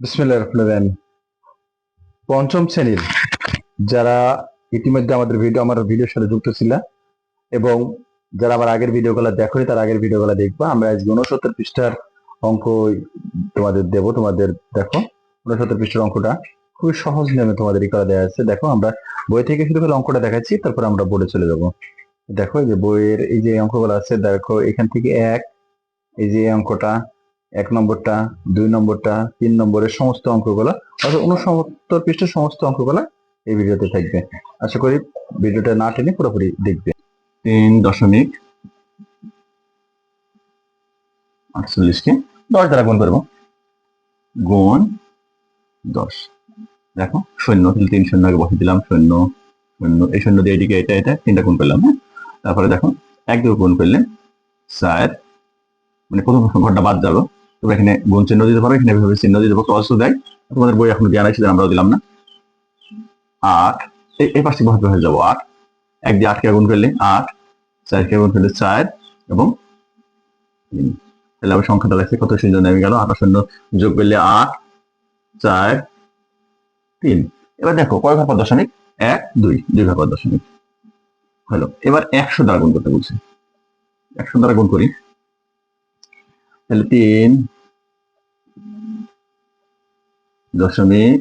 বিসমিল্লাহির রহমানির রহিম। পঞ্চম শ্রেণির যারা ইতিমধ্যে আমাদের ভিডিও আমার ভিডিওর সাথে যুক্ত ছিল এবং যারা আমার আগের ভিডিওগুলো দেখোনি, তার আগের ভিডিওগুলো দেখবা। আমরা আজকে উনসত্তর পৃষ্ঠার অঙ্ক তোমাদের দেব, তোমাদের দেখো। উনসত্তর পৃষ্ঠার অঙ্কটা খুবই সহজ নিয়মে তোমাদের ই করা দেওয়া আছে। দেখো, আমরা বই থেকে শুরু করে অঙ্কটা দেখাচ্ছি, তারপর আমরা বোর্ডে চলে যাব। দেখো, এই যে বইয়ের এই যে অঙ্কগুলো আছে, দেখো, এখান থেকে এক, এই যে অঙ্কটা এক নম্বরটা, দুই নম্বরটা, তিন নম্বরের সমস্ত অঙ্কগুলো, অর্থাৎ উনসত্তর পৃষ্ঠের সমস্ত অঙ্কগুলো এই ভিডিওতে থাকবে। আশা করি ভিডিওটা না টেনে পুরোপুরি দেখবে। তিন দশমিক আটচল্লিশকে দশ দ্বারা গুণ করব। গুণ দশ। দেখো, শূন্য, তাহলে তিন শূন্য আগে বসে দিলাম, শূন্য শূন্য, এই শূন্য দিয়ে এদিকে এটা এটা, তিনটা গুণ করলাম হ্যাঁ? তারপরে দেখো, এক দুই গুণ করলে চার মানে প্রথম সংখ্যাটা বাদ যাবে তোমরা এখানে গুণ চিহ্ন দিতে পারো, এখানে এভাবে চিহ্ন দিতে পারো ক্রস দেয়। তোমাদের বই এখন জ্ঞান আছে আমরাও দিলাম না। আট, এই- পাশে বহাতে হয়ে যাব, আট। এক দিয়ে আটকে গুণ করলে আট, চারকে গুণ করলে চার, এবং তিন। তাহলে আবার সংখ্যাটা লাগছে কত শূন্য নেমে গেল, আট শূন্য যোগ করলে আট, চার, তিন। এবার দেখো, কয় ঘর দশমিক? এক, দুই দুই ঘর দশমিক। হলো, এবার একশো দ্বারা গুণ করতে বলছে। একশো দ্বারা গুণ করি। তাহলে তিন দশমিক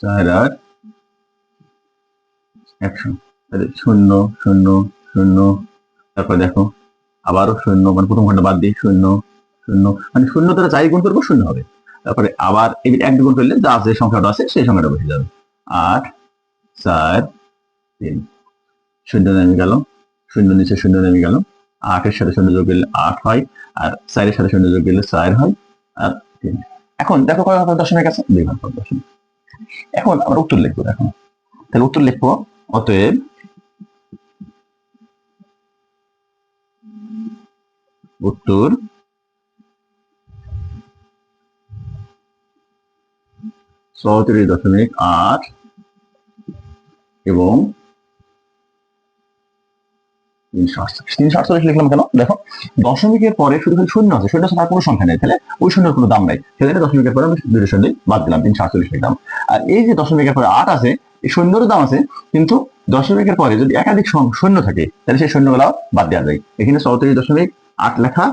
চার আট। একশো। তাহলে শূন্য শূন্য শূন্য। তারপর দেখো, আবারও শূন্য মানে প্রথম ঘণ্টা বাদ দিই শূন্য শূন্য। মানে শূন্য দ্বারা যাই গুণ করব, শূন্য হবে। তারপরে আবার এক গুণ করলে যা যে সংখ্যাটা আছে, সেই সংখ্যাটা বসে যাবে। আট, চার, তিন। শূন্য নেমে গেল শূন্য নিচে শূন্য নেমে গেল আটের সাথে শূন্য যোগ করলে আট হয়, আর চারের সাথে শূন্য যোগ করলে চার হয়, আর তিন। এখন দেখো কয় ভাগ দশমিক আছে? দুই ভাগ দশমিক। এখন আমরা উত্তর লিখব, দেখো। তাহলে উত্তর লিখব, অতএব উত্তর চৌত্রিশ দশমিক আট এবং তিনশো আটচল্লিশ। লিখলাম কেন? দেখো, দশমিকের পরে শুধু শূন্য আছে শূন্য ছাড়া কোনো সংখ্যা নেই। তাহলে ওই শূন্যের কোনো দাম নাই। সেখানে দশমিকের পরে আমি দুটো শূন্য বাদ দিলাম, তিনশো আটচল্লিশ লিখলাম। আর এই যে দশমিকের পরে আট আছে, এই শূন্যেরও দাম আছে, কিন্তু দশমিকের পরে যদি একাধিক শূন্য থাকে, তাহলে সেই শূন্যগুলো বাদ দেওয়া যায়। এখানে চৌত্রিশ দশমিক আট লেখা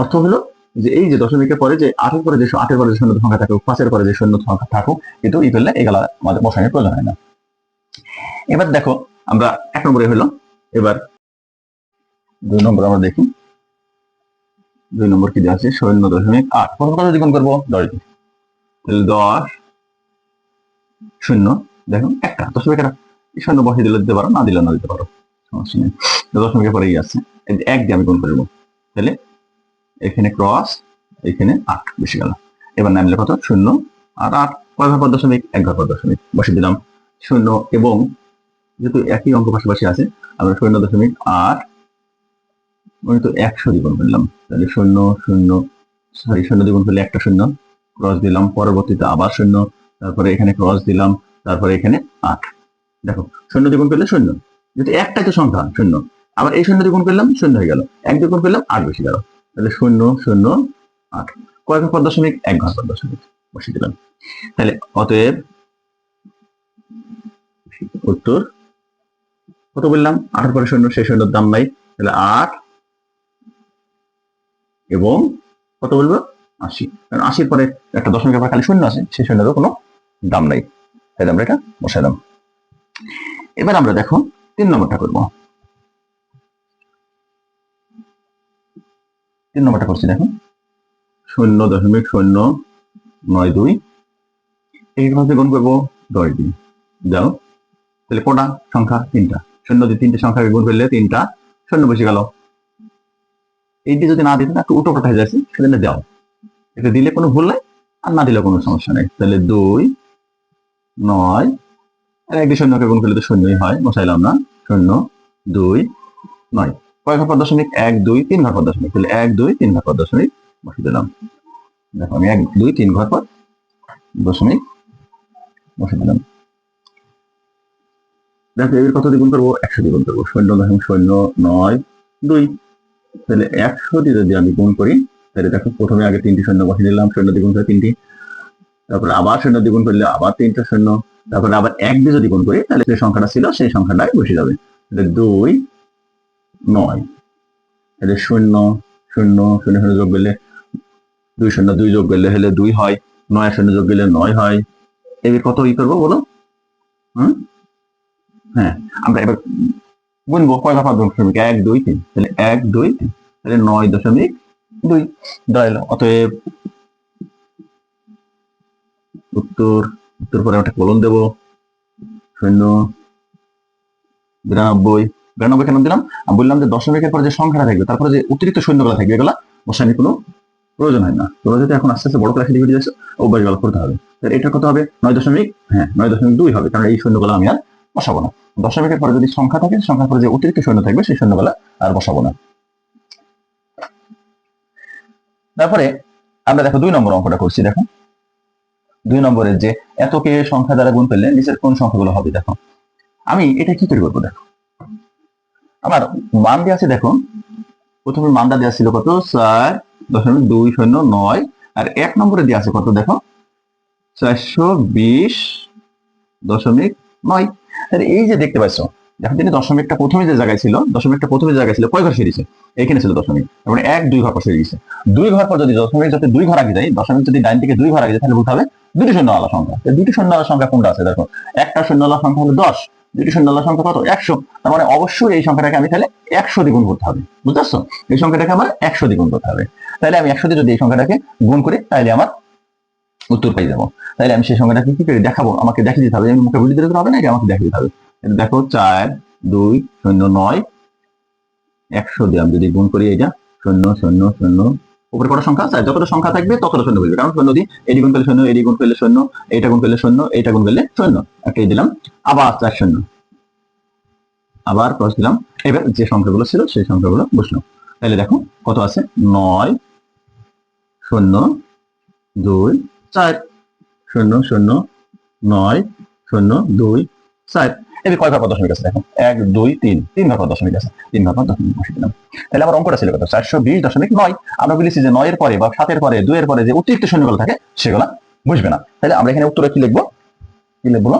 অর্থ হলো যে এই যে দশমিকের পরে যে আটের পরে যে আটের পরে যে শূন্য সংখ্যা থাকুক, পাঁচের পরে যে শূন্য সংখ্যা থাকুক, কিন্তু ই করলে এগুলা আমাদের বসানোর প্রয়োজন হয় না? এবার দেখো, আমরা এক নম্বরে হলো এবার দুই নম্বর আমরা দেখি। দুই নম্বর কি দেওয়া আছে? শূন্য দশমিক আট। প্রথম কথা দ্বিগুণ করব, দশ। তাহলে দশ শূন্য। দেখো একটা। দশমিক একটা। শূন্য বসে দিলে দিতে পারো, না দিলে না দিতে পারো। সমস্যা নেই। দশমিকের পরেই আছে। এক দিয়ে আমি গুণ করব তাহলে এখানে ক্রস এখানে আট বেশি গেল। এবার নামলে কত? শূন্য। আর আট। কয় ঘর দশমিক? এক ঘর দশমিক। বসে দিলাম। শূন্য এবং যেহেতু একই অঙ্ক পাশাপাশি আছে, আমরা শূন্য দশমিক আট আমি তো একশো দ্বিগুণ করলাম। তাহলে শূন্য শূন্য সরি শূন্য দ্বিগুণ করলে একটা শূন্য ক্রস দিলাম, পরবর্তীতে আবার শূন্য, তারপরে এখানে ক্রস দিলাম, তারপরে এখানে আট। দেখো, শূন্য দ্বিগুণ করলে শূন্য, যেহেতু একটাই তো সংখ্যা, শূন্য। আবার এই শূন্য দ্বিগুণ করলাম, শূন্য হয়ে গেল। এক দ্বিগুণ করলাম, আট বেশি গেল। তাহলে শূন্য শূন্য, আট। কয় ঘর পর দশমিক? এক ঘর দশমিক। বসিয়ে দিলাম। তাহলে অতএব, উত্তর কত বললাম? আটের পরে শূন্য সেই শূন্যর দাম নাই তাহলে আট এবং কত বলব? আশি। কারণ আশির পরে একটা দশমিকের পরে খালি শূন্য আছে, সেই শূন্যেরও কোনো দাম নাই। তাহলে আমরা এটা বসালাম এবার আমরা দেখো তিন নম্বরটা করব। তিন নম্বরটা করছি দেখো। শূন্য দশমিক শূন্য নয় দুই। এইভাবে গুণ করব? দশ দিন যাও। তাহলে কটা সংখ্যা তিনটা। শূন্য দিয়ে তিনটে সংখ্যাকে গুণ করলে তিনটা শূন্য বসে গেল। এইটি যদি না দিতে একটু উটো পাঠায় যাচ্ছে সেদিনে দাও এটা দিলে কোনো ভুল নাই, আর না দিলে কোনো সমস্যা নেই। তাহলে দুই, নয়, আর একটি শূন্যকে গুণ করলে তো শূন্যই হয়, বসাইলাম না। শূন্য, দুই, নয়। কয় ঘর দশমিক? এক, দুই, তিন ঘর দশমিক। তাহলে এক, দুই, তিন ঘর দশমিক বসিয়ে দিলাম। দেখো আমি এক, দুই, তিন ঘর পর দশমিক বসিয়ে দিলাম। দেখো, এর কত দ্বিগুণ করব? একশো দ্বিগুণ করব। শূন্য দশমিক শূন্য নয় দুই। তাহলে একশো দিয়ে যদি আমি গুণ করি, তাহলে দেখো, প্রথমে আগে তিনটি শূন্য বসিয়ে দিলাম, শূন্য দ্বিগুণ করে তিনটি। তারপর আবার শূন্য দ্বিগুণ করলে আবার তিনটা শূন্য। তারপরে আবার এক দিয়ে যদি গুণ করি, তাহলে যে সংখ্যাটা ছিল, সেই সংখ্যাটাই বসে যাবে। তাহলে দুই নয়। তাহলে শূন্য শূন্য শূন্য শূন্য যোগ করলে দুই শূন্য, দুই যোগ করলে হলে দুই হয়। নয় শূন্য যোগ করলে নয় হয়। এবার কত ই করব বলো? হুম? হ্যাঁ আমরা এবার গুনবো। কয় পাঁচ দশমিক এক, দুই, তিন। তাহলে এক, দুই, তিন। তাহলে নয় দশমিক দুই। দাঁড়াইলো অতএব উত্তর উত্তর পরে একটা কলম দেবো। শূন্য, বিরানব্বই। বিরানব্বই কেন দিলাম। আমি বললাম যে দশমিকের পরে যে সংখ্যাটা থাকবে তারপরে যে অতিরিক্ত সৈন্যগুলো থাকবে, এগুলো বসানি কোনো প্রয়োজন হয় না। তোমরা যদি এখন আস্তে আস্তে বড় ক্লাসে ডিগ্রি যাচ্ছ অভ্যাসগুলো করতে হবে। তাহলে এটা কত হবে? নয় দশমিক হ্যাঁ নয় দশমিক দুই হবে। কারণ এই সৈন্যগুলো আমি আর বসাবো না। দশমিকের পরে যদি সংখ্যা থাকে, সংখ্যার পরে যে অতিরিক্ত সৈন্য থাকবে, সেই সৈন্যগুলো আর বসাবো না। তারপরে আমরা দেখো দুই নম্বর অঙ্কটা করছি, দেখো। দুই নম্বরের যে এতকে সংখ্যা দ্বারা গুণ করলে নিচের কোন সংখ্যাগুলো হবে, দেখো। আমি এটা কি করে করব, দেখো। আমার মান দেওয়া আছে, দেখো। প্রথমে মানটা দেওয়া ছিল কত? চার দশমিক দুই শূন্য নয়। আর এক নম্বরে দেওয়া আছে কত, দেখো? চারশো বিশ দশমিক নয়। এই যে দেখতে পাচ্ছ দেখো তিনি দশমিকটা প্রথমে যে জায়গায় ছিল, দশমিকটা প্রথমে জায়গায় ছিল, কয় ঘর সেরিছে এখানে ছিল দশমিক। মানে এক, দুই ঘর পর দুই ঘর পর যদি দশমিক যাতে দুই ঘর আগে যায়, দশমিক যদি ডাইন থেকে দুই ঘর আগে যায়, তাহলে দুটি শূন্য আলা সংখ্যা। দুটি শূন্য আলা সংখ্যা কোনটা আছে? দেখো, একটা শূন্য আলা সংখ্যা হলো দশ, দুটি শূন্য আলা সংখ্যা কত? একশো। তার মানে অবশ্যই এই সংখ্যাটাকে আমি তাহলে একশো দ্বিগুণ করতে হবে। বুঝতে পারছ? এই সংখ্যাটাকে আমার একশো দ্বিগুণ করতে হবে। তাহলে আমি একশো দিয়ে যদি এই সংখ্যাটাকে গুণ করি তাহলে আমার উত্তর পাই যাব তাহলে আমি সেই সংখ্যাটাকে কি করে? দেখাবো। আমাকে দেখে দিতে হবে। আমি মুখে বুঝে দিতে হবে না, এটা আমাকে দেখে দিতে হবে। দেখো, চার, দুই, শূন্য, নয়, একশো দিয়ে আমি যদি গুণ করি এটা শূন্য শূন্য শূন্য, উপরে কটা সংখ্যা চার যতটা সংখ্যা থাকবে ততটা শূন্য বলবে। কারণ শূন্য দিয়ে এডি গুণ করলে শূন্য এডি গুণ করলে শূন্য এইটা গুণ করলে শূন্য এইটা গুণ করলে শূন্য। একটা দিলাম। আবার চার, শূন্য। আবার ক্রস দিলাম। এবার যে সংখ্যাগুলো ছিল সেই সংখ্যাগুলো বসল তাহলে দেখো, কত আছে? নয়, শূন্য, দুই চার। শূন্য শূন্য, নয়, শূন্য, দুই, চার। এবার কয় ঘর দশমিক আছে দেখো? এক, দুই, তিন। তিন ঘর দশমিক আছে। তিন ঘর দশমিক বসে দিলাম। তাহলে আমার অঙ্কটা ছিল কত? চারশো বিশ দশমিক নয়। আমরা বলেছি যে নয়ের পরে বা সাতের পরে, দুইয়ের পরে যে অতিরিক্ত শূন্যগুলো থাকে, সেগুলো বুঝবে না। তাহলে আমরা এখানে উত্তরে কি লিখব? কি লিখব?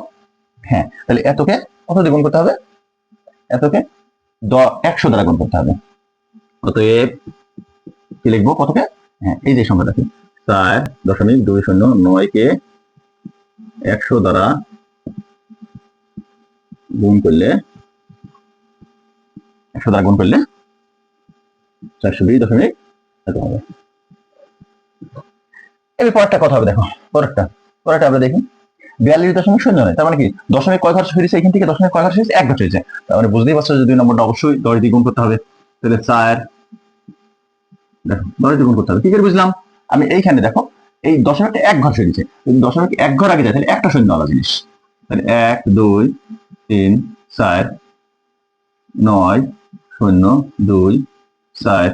হ্যাঁ। তাহলে এতকে কত দিয়ে গুণ করতে হবে? এতকে একশো দ্বারা গুণ করতে হবে। অতএব কি লিখব কতকে? হ্যাঁ এই যে সংখ্যাটা চার দশমিক দুই শূন্য নয় কে একশো দ্বারা গুণ করলে, একশো দ্বারা গুণ করলে চারশো বিশ দশমিক এত হবে। এবার পরেরটা কথা হবে দেখো, পরেরটা পরেরটা আমরা দেখি। বিয়াল্লিশ দশমিক শূন্য নয়, তার মানে কি? দশমিক কয় ঘর সরিয়েছে এখান থেকে? দশমিক কয় ঘর সরিয়েছে এক ঘর সরিয়েছে তার মানে বুঝতেই পারছ যে দুই নম্বরটা অবশ্যই দশ দিয়ে গুণ করতে হবে। তাহলে চার, দেখো, দশ দিয়ে গুণ করতে হবে। কি করে বুঝলাম? আমি এইখানে দেখো, এই দশমিকটা এক ঘর সরিয়েছে। দশমিক এক ঘর আগে যায়, তাহলে একটা শূন্য আলাদা জিনিস। তাহলে এক, দুই, তিন, চার, নয়, শূন্য, দুই, চার,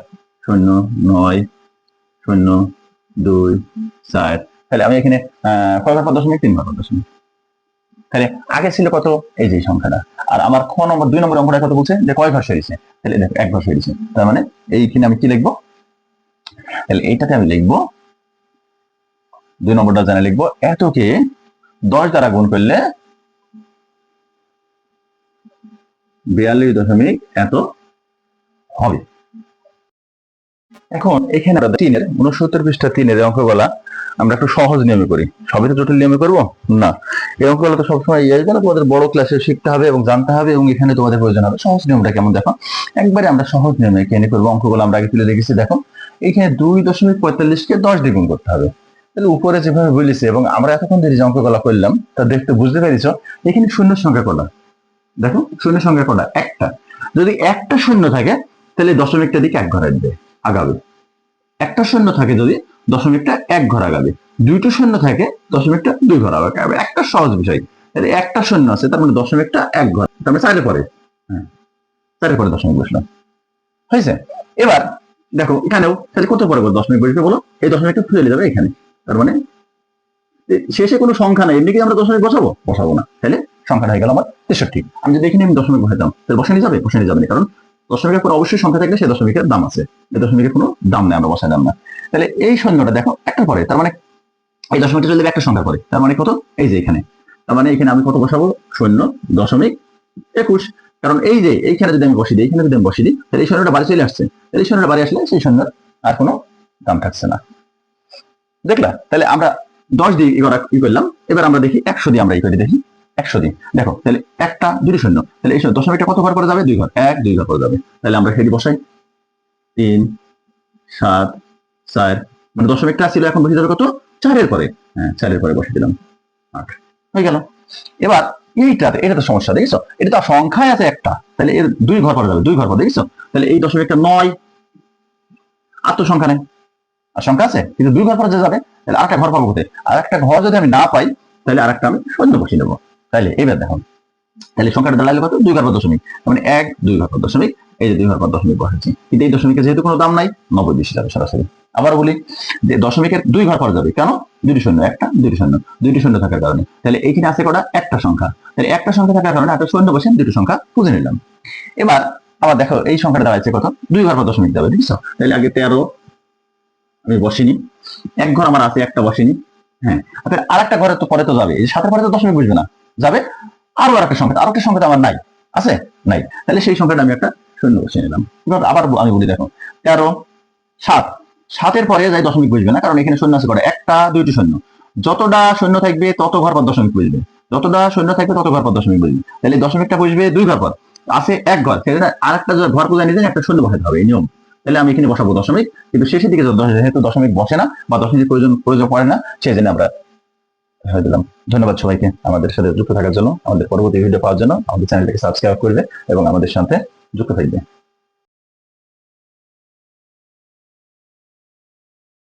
শূন্য, নয়, শূন্য, দুই, চার। তাহলে আমি এখানে কয় ঘর দশমিক? তিন ঘর দশমিক। তাহলে আগে ছিল কত? এই যে সংখ্যাটা। আর আমার খ নম্বর, দুই নম্বর অঙ্কটা কত বলছে? যে কয় ঘর সরিয়েছে? তাহলে দেখো, এক ঘর সরিয়েছে। তার মানে এইখানে আমি কি লিখব? তাহলে এইটাতে আমি লিখব, দুই নম্বরটা জানা লিখব, এতকে দশ দ্বারা গুণ করলে বিয়াল্লিশ দশমিক এত হবে। এখন এখানে তিনের, উনসত্তর পৃষ্ঠা তিনের অঙ্কগুলা আমরা একটু সহজ নিয়মে করি। সবই তো জটিল নিয়মে করব? না। এই অঙ্কগুলো তো সবসময় ইয়ে যেন তোমাদের বড় ক্লাসে শিখতে হবে এবং জানতে হবে এবং এখানে তোমাদের প্রয়োজন হবে। সহজ নিয়মটা কেমন দেখো? একবারে আমরা সহজ নিয়মে এখানে করব, অঙ্কগুলো আমরা আগে তুলে রেখেছি দেখো। এখানে দুই দশমিক পঁয়তাল্লিশকে দশ দ্বিগুণ করতে হবে। তাহলে উপরে যেভাবে বলেছি এবং আমরা এতক্ষণ ধরে যে অঙ্কগুলো করলাম, তা দেখতে বুঝতে পেরেছ, এখানে শূন্য সংখ্যা কটা? দেখো, শূন্য সংখ্যা কটা? একটা। যদি একটা শূন্য থাকে, তাহলে দশমিকটা দিকে এক ঘর আসবে আগাবে। একটা শূন্য থাকে যদি দশমিকটা এক ঘর আগাবে। দুইটা শূন্য থাকে, দশমিকটা দুই ঘর আগাবে। একটা সহজ বিষয়। তাহলে একটা শূন্য আছে, তার মানে দশমিকটা এক ঘর। তার মানে চারে পরে হ্যাঁ চারে পরে দশমিক বসলাম হয়েছে? এবার দেখো, এখানেও তাহলে কত পরে বলো? দশমিক বসবে বলো। এই দশমিকটা ফেলে যাবে এখানে। তার মানে শেষে কোনো সংখ্যা নাই। এমনি কি আমরা দশমিক বসাবো? বসাবো না। তাহলে সংখ্যাটা হয়ে গেল আমার তেষট্টি। আমি যদি এখানে আমি দশমিক বসাতাম তাহলে বসানি যাবে? বসানি যাবে না। কারণ দশমিকের পর অবশ্যই সংখ্যা থাকলে সেই দশমিকের দাম আছে। এই দশমিকের কোনো দাম নেই, আমরা বসাইলাম না। তাহলে এই শূন্যটা দেখো, একটা পরে তার মানে এই দশমিকটা চলে একটা সংখ্যা পরে তার মানে কত? এই যে এখানে। তার মানে এখানে আমি কত বসাবো? শূন্য দশমিক একুশ। কারণ এই যে এইখানে যদি আমি বসিয়ে দিই এখানে যদি আমি বসিয়ে দিই, তাহলে এই শূন্যটা বাড়ি চলে আসছে। এই শূন্যটা বাড়ি আসলে সেই শূন্যর আর কোনো দাম থাকছে না। দেখলা? তাহলে আমরা দশ দিয়ে ই করলাম। এবার আমরা দেখি একশো দিয়ে আমরা ই করে দেখি। একশো দিয়ে। দেখো, তাহলে একটা দুটি শূন্য তাহলে এই দশমিকটা কত ঘর করে যাবে? দুই ঘর। এক, দুই ঘর করে যাবে। তাহলে আমরা সেটি বসাই। তিন, সাত, চার। মানে দশমিকটা ছিল এখন বসে যাবে কত? চারের পরে। হ্যাঁ চারের পরে বসে দিলাম। আট। হয়ে গেল। এবার এইটাতে এটা তো সমস্যা, দেখছ? এটা তো সংখ্যায় আছে একটা। তাহলে এর দুই ঘর পরে যাবে দুই ঘর করে দেখছ? তাহলে এই দশমিক একটা নয়। আর তো সংখ্যা নেই। আর সংখ্যা আছে, কিন্তু দুই ঘর পরে যে যাবে, তাহলে আর একটা ঘর পাবো কোথায়? আর একটা ঘর যদি আমি না পাই, তাহলে আর একটা আমি শূন্য বসিয়ে নেব তাহলে এবার দেখো। তাহলে সংখ্যাটা দাঁড়ালে কত? দুই ঘর দশমিক। মানে এক, দুই ঘর দশমিক। এই যে দুই ঘর দশমিক বসাচ্ছি। কিন্তু এই দশমিকের যেহেতু কোনো দাম নাই, নব্বই বেশি যাবে সরাসরি। আবার বলি যে দশমিকের দুই ঘর পর যাবে। কেন? দুইটি শূন্য, একটা, দুইটি শূন্য। দুইটি শূন্য থাকার কারণে। তাহলে এইখানে আছে কটা? একটা সংখ্যা। তাহলে একটা সংখ্যা থাকার কারণে একটা শূন্য বসে দুটি সংখ্যা খুঁজে নিলাম। এবার আবার দেখো, এই সংখ্যাটা দাঁড়াচ্ছে কত? দুই ঘর পর দশমিক যাবে, বুঝছ? তাহলে আগে তেরো, আমি বসিনি। এক ঘর আমার আছে, একটা বসিনি। হ্যাঁ আর আরেকটা ঘরে তো, পরে তো যাবে। সাতের পরে তো দশমিক বুঝবে না। যাবে? আরও একটা সংখ্যা আরও একটা সংখ্যা আমার নাই। আছে? নাই। তাহলে সেই সংখ্যাটা আমি একটা শূন্য বসিয়ে নিলাম। এবার আবার আমি বলি, দেখো, তেরো, সাত। সাতের পরে যাই দশমিক বুঝবে না, কারণ এখানে শূন্য আছে করে। একটা, দুইটি শূন্য। যতটা শূন্য থাকবে, তত ঘর পর দশমিক বুঝবে যতটা শূন্য থাকবে, তত ঘর পর দশমিক বুঝবে তাহলে দশমিকটা বুঝবে দুই ঘর পর আছে এক ঘর। সেখানে আরেকটা যদি ঘর পূজা নিয়ে একটা শূন্য বসাতে হবে, এই নিয়ম। তাহলে আমি এখানে বসাবো দশমিক, কিন্তু শেষের দিকে যেহেতু দশমিক বসে না, বা দশমিক প্রয়োজন প্রয়োজন পড়ে না সেই জন্য আমরা হয়ে দিলাম ধন্যবাদ সবাইকে আমাদের সাথে যুক্ত থাকার জন্য, আমাদের পরবর্তী ভিডিও পাওয়ার জন্য। আমাদের চ্যানেলটাকে সাবস্ক্রাইব করবে এবং আমাদের সাথে যুক্ত থাকবে।